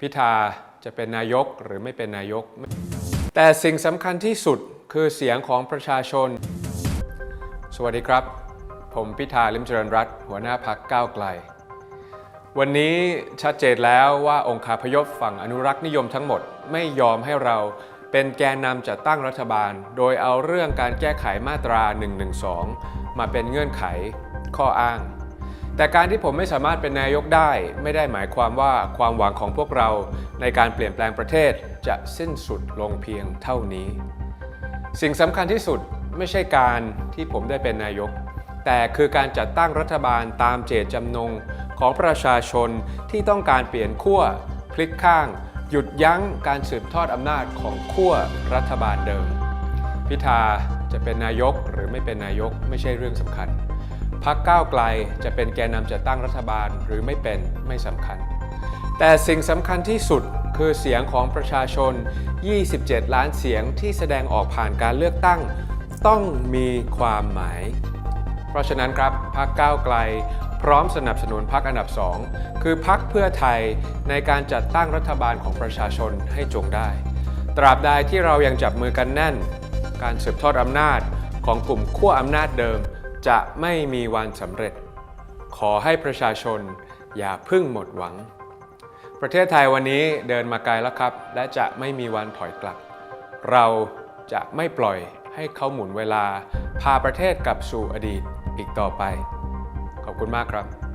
พิธาจะเป็นนายกหรือไม่เป็นนายก แต่สิ่งสำคัญที่สุดคือเสียงของประชาชน สวัสดีครับ ผมพิธาลิมเจริญรัตน์หัวหน้าพักก้าวไกล วันนี้ชัดเจนแล้วว่าองค์คาพยพฝั่งอนุรักษ์นิยมทั้งหมดไม่ยอมให้เราเป็นแกนนำจัดตั้งรัฐบาล โดยเอาเรื่องการแก้ไขมาตรา 112 มาเป็นเงื่อนไขข้ออ้าง แต่การที่ผมไม่สามารถเป็นนายกได้ ไม่ได้หมายความว่าความหวังของพวกเราในการเปลี่ยนแปลงประเทศจะสิ้นสุดลงเพียงเท่านี้ สิ่งสำคัญที่สุดไม่ใช่การที่ผมได้เป็นนายก แต่คือการจัดตั้งรัฐบาลตามเจตจำนงของประชาชนที่ต้องการเปลี่ยนขั้วพลิกข้าง หยุดยั้งการสืบทอดอำนาจของขั้วรัฐบาลเดิม พิธาจะเป็นนายกหรือไม่เป็นนายกไม่ใช่เรื่องสำคัญ พักก้าวไกลจะเป็นแกนนำจัดตั้งรัฐบาลหรือไม่เป็นไม่สำคัญ แต่สิ่งสำคัญที่สุดคือเสียงของประชาชน 27 ล้านเสียงที่แสดงออกผ่านการเลือกตั้ง ต้องมีความหมาย เพราะฉะนั้นครับพักก้าวไกลพร้อมสนับสนุนพักอันดับสองคือพักเพื่อไทยในการจัดตั้งรัฐบาลของประชาชนให้จงได้ ตราบใดที่เรายังจับมือกันแน่น การสืบทอดอำนาจของกลุ่มขั้วอำนาจเดิม จะไม่มีวันสำเร็จ ขอให้ประชาชนอย่าพึ่งหมดหวัง ประเทศไทยวันนี้เดินมาไกลแล้วครับ และจะไม่มีวันถอยกลับ เราจะไม่ปล่อยให้เขาหมุนเวลา พาประเทศกลับสู่อดีตอีกต่อไป ขอบคุณมากครับ